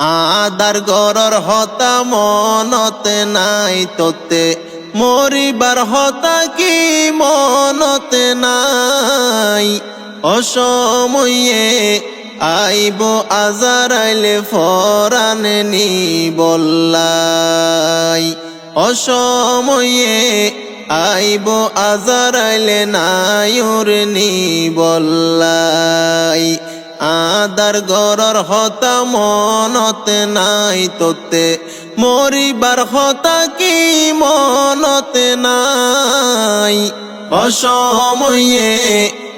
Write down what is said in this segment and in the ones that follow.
আদার গরর হতা মনতে নাই তোতে, মরিবার হতা কি মনতে নাই? অসময়ে আইব আজার আইলে ফরানে নি বল্লাই অসময়ে আইব আজার আইলে নায়ুর নি বল্লাই আদার গরর হতা মনতে নাই তোতে, মরিবার হতা কি মনতে নাই? অসময়ে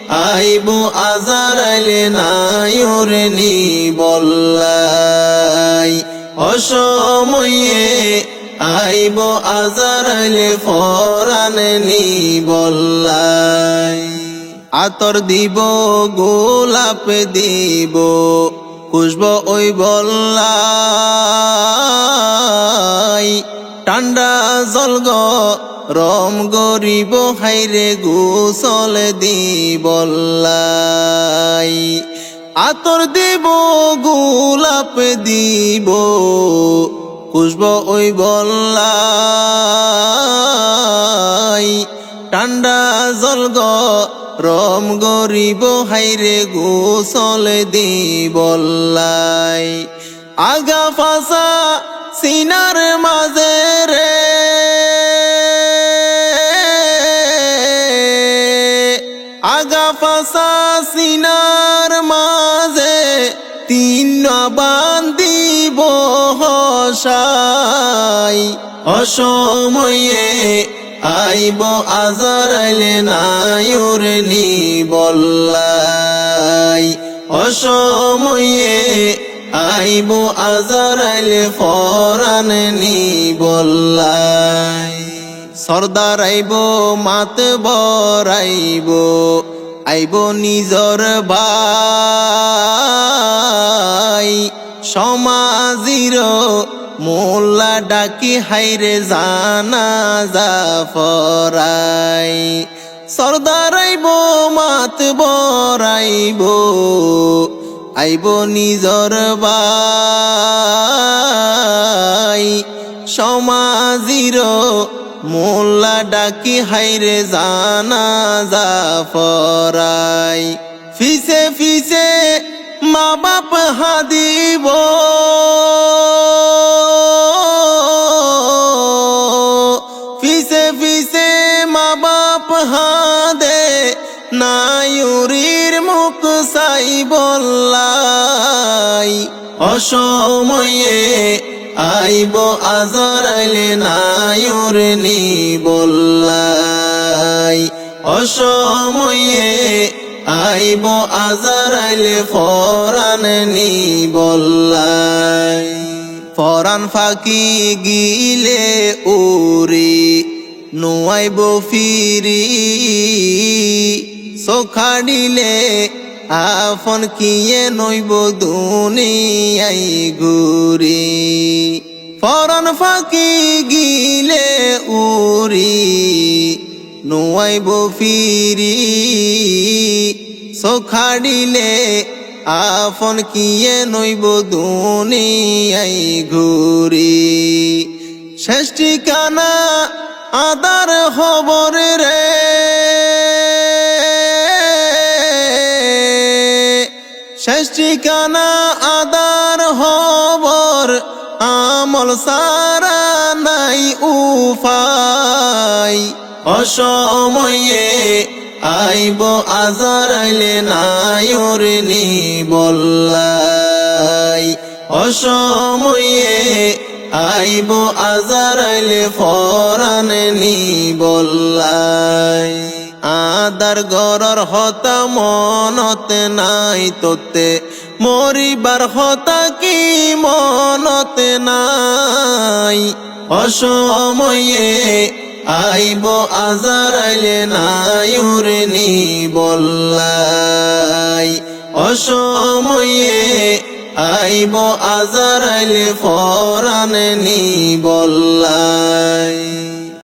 আইব আজার আইলে নায়ুর নি বল্লাই অসময়ে আইব আজার আইলে ফরানে নি বল্লাই আতর দিব, গোলাপ দিব, খুশব ওই বল্লাই। ঠান্ডা জল গ, রম গরিব, হাইরে গোসল দিবল্লাই আতর দিব, গোলাপ দিব, খুশব ওই বল্লাই। ঠান্ডা জল রম গরিব, হাইরে গোসল দিবল্লাই আগা ফাসা সিনার মাঝে রে। আগা ফাসা সিনার মাঝে তিন বান্দিব হসাই। অসময়ে আইব আজার নায়ুর নি বল্লাই অসময়ে আইব আজার আইলে ফরান নি বল্লাই সর্দার আইব মাত বরাইব আইব নিজর ভাই সমাজির মোল্লা ডাকি হাইরে জানা জাফরাই সর্দার আইব মাত বরাইব, আইব নিজর ভাই সমাজির মোল্লা ডাকি হাইরে জানা জাফরাই ফিসে ফিসে মা বাপ হাদিব। হাদে নায়ুরির মুখ সাই বল্লাই। অসময়ে আইব আজার আইলে নায়ুর নি বল্লাই। অসময়ে আইব আজার আইলে ফরান নি বল্লাই। ফরান ফাঁকি গিলে উরি নুয়াইব ফিরি সোখাডিলে আফন কিয়ে নইব দুনিয়াই ঘুরি। ফরান ফাঁকি গিলে উরি, নুয়াইব ফিরি সোখাডিলে আফন কিয়ে নইব দুনিয়াই ঘুরি। শেষ ঠিকানা আদার খবর রে। শেষ আদার খবর, আমল সারা নাই উফাই। অসময়ে আইব আজার আইলে নায়ুর নি বল্লাই অসময়ে আইব আজার আইলে ফরান নি বল্লাই আদার গরর হতা মনতে নাই তোতে, মরিবার হতা কি মনতে নাই? অসময়ে আইব আজার আইলে নায়ুর নি বল্লাই অসময়ে আইব আজার আইলে ফরান নি বল্লাই।